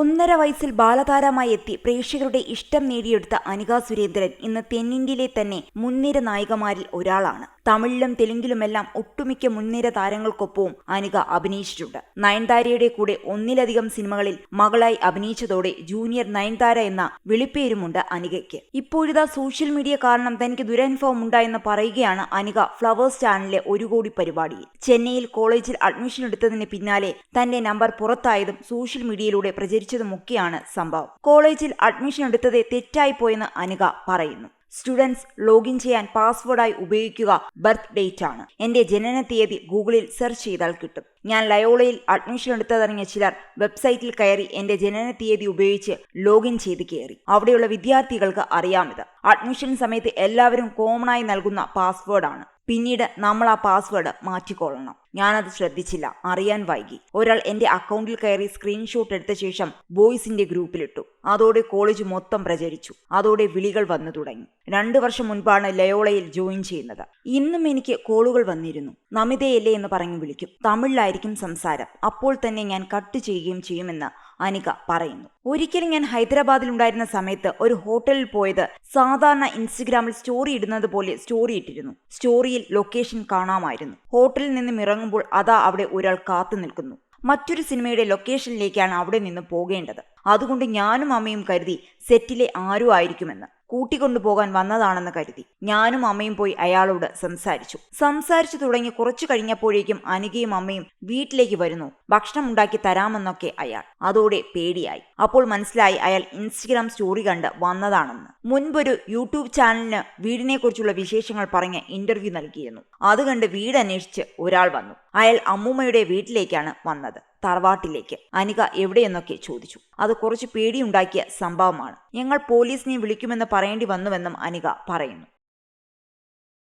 ഒന്നര വയസ്സിൽ ബാലതാരമായി എത്തി പ്രേക്ഷകരുടെ ഇഷ്ടം നേടിയെടുത്ത അനിക സുരേന്ദ്രൻ ഇന്ന് തെന്നിന്ത്യയിലെ തന്നെ മുൻനിര നായികമാരിൽ ഒരാളാണ്. തമിഴിലും തെലുങ്കിലുമെല്ലാം ഒട്ടുമിക്ക മുൻനിര താരങ്ങൾക്കൊപ്പവും അനിക അഭിനയിച്ചിട്ടുണ്ട്. നയൻതാരയുടെ കൂടെ ഒന്നിലധികം സിനിമകളിൽ മകളായി അഭിനയിച്ചതോടെ ജൂനിയർ നയൻതാര എന്ന വിളിപ്പേരുമുണ്ട് അനികയ്ക്ക്. ഇപ്പോഴിതാ സോഷ്യൽ മീഡിയ കാരണം തനിക്ക് ദുരനുഭവം ഉണ്ടായെന്ന് പറയുകയാണ് അനിക ഫ്ലവേഴ്സ് ചാനലിലെ ഒരു കോടി പരിപാടിയിൽ. ചെന്നൈയിൽ കോളേജിൽ അഡ്മിഷൻ എടുത്തതിന് പിന്നാലെ തന്റെ നമ്പർ പുറത്തായതും സോഷ്യൽ മീഡിയയിലൂടെ പ്രചരിച്ചതുമൊക്കെയാണ് സംഭവം. കോളേജിൽ അഡ്മിഷൻ എടുത്തത് തെറ്റായി പോയെന്ന് അനിക പറയുന്നു. സ്റ്റുഡൻസ് ലോഗിൻ ചെയ്യാൻ പാസ്വേഡായി ഉപയോഗിക്കുക ബർത്ത് ഡേറ്റ് ആണ്. എന്റെ ജനന തീയതി ഗൂഗിളിൽ സെർച്ച് ചെയ്താൽ കിട്ടും. ഞാൻ ലയോളയിൽ അഡ്മിഷൻ എടുത്തതറിഞ്ഞ ചിലർ വെബ്സൈറ്റിൽ കയറി എന്റെ ജനന തീയതി ഉപയോഗിച്ച് ലോഗിൻ ചെയ്ത് കയറി. അവിടെയുള്ള വിദ്യാർത്ഥികൾക്ക് അറിയാമിത്. അഡ്മിഷൻ സമയത്ത് എല്ലാവരും കോമണായി നൽകുന്ന പാസ്വേഡാണ് പിന്നീട് നമ്മൾ ആ പാസ്വേഡ് മാറ്റിക്കൊള്ളണം. ഞാനത് ശ്രദ്ധിച്ചില്ല. അറിയാൻ വൈകി. ഒരാൾ എന്റെ അക്കൗണ്ടിൽ കയറി സ്ക്രീൻഷോട്ട് എടുത്ത ശേഷം ബോയ്സിന്റെ ഗ്രൂപ്പിലിട്ടു അതോടെ കോളേജ് മൊത്തം പ്രചരിച്ചു. അതോടെ വിളികൾ വന്നു തുടങ്ങി. രണ്ടു വർഷം മുൻപാണ് ലയോളയിൽ ജോയിൻ ചെയ്യുന്നത്. ഇന്നും എനിക്ക് കോളുകൾ വന്നിരുന്നു. നമിതയല്ലേ എന്ന് പറഞ്ഞു വിളിക്കും. തമിഴിലായിരിക്കും സംസാരം. അപ്പോൾ തന്നെ ഞാൻ കട്ട് ചെയ്യുകയും ചെയ്യുമെന്ന് അനിക പറയുന്നു. ഒരിക്കലും ഞാൻ ഹൈദരാബാദിൽ ഉണ്ടായിരുന്ന സമയത്ത് ഒരു ഹോട്ടലിൽ പോയത് സാധാരണ ഇൻസ്റ്റഗ്രാമിൽ സ്റ്റോറി ഇടുന്നത് പോലെ സ്റ്റോറി ഇട്ടിരുന്നു. സ്റ്റോറിയിൽ ലൊക്കേഷൻ കാണാമായിരുന്നു. ഹോട്ടലിൽ നിന്നും ഇറങ്ങുമ്പോൾ അതാ അവിടെ ഒരാൾ കാത്തു നിൽക്കുന്നു. മറ്റൊരു സിനിമയുടെ ലൊക്കേഷനിലേക്കാണ് അവിടെ നിന്ന് പോകേണ്ടത്. അതുകൊണ്ട് ഞാനും അമ്മയും കരുതി സെറ്റിലെ ആരും ആയിരിക്കുമെന്ന്. കൂട്ടിക്കൊണ്ടുപോകാൻ വന്നതാണെന്ന് കരുതി. ഞാനും അമ്മയും പോയി അയാളോട് സംസാരിച്ചു. സംസാരിച്ചു തുടങ്ങി കുറച്ചു കഴിഞ്ഞപ്പോഴേക്കും അനുകയും അമ്മയും വീട്ടിലേക്ക് വരുന്നു. ഭക്ഷണം ഉണ്ടാക്കി തരാമെന്നൊക്കെ അയാൾ. അതോടെ പേടിയായി. അപ്പോൾ മനസ്സിലായി അയാൾ ഇൻസ്റ്റഗ്രാം സ്റ്റോറി കണ്ട് വന്നതാണെന്ന്. മുൻപൊരു യൂട്യൂബ് ചാനലിന് വീടിനെക്കുറിച്ചുള്ള വിശേഷങ്ങൾ പറഞ്ഞ് ഇന്റർവ്യൂ നൽകിയിരുന്നു. അത് കണ്ട് വീട് അന്വേഷിച്ച് ഒരാൾ വന്നു. അയാൾ അമ്മൂമ്മയുടെ വീട്ടിലേക്കാണ് വന്നത്. തറവാട്ടിലേക്ക്. അനിക എവിടെയെന്നൊക്കെ ചോദിച്ചു. അത് കുറച്ച് പേടിയുണ്ടാക്കിയ സംഭവമാണ്. ഞങ്ങൾ പോലീസിനെ വിളിക്കുമെന്ന് പറയേണ്ടി വന്നുവെന്നും അനിക പറയുന്നു.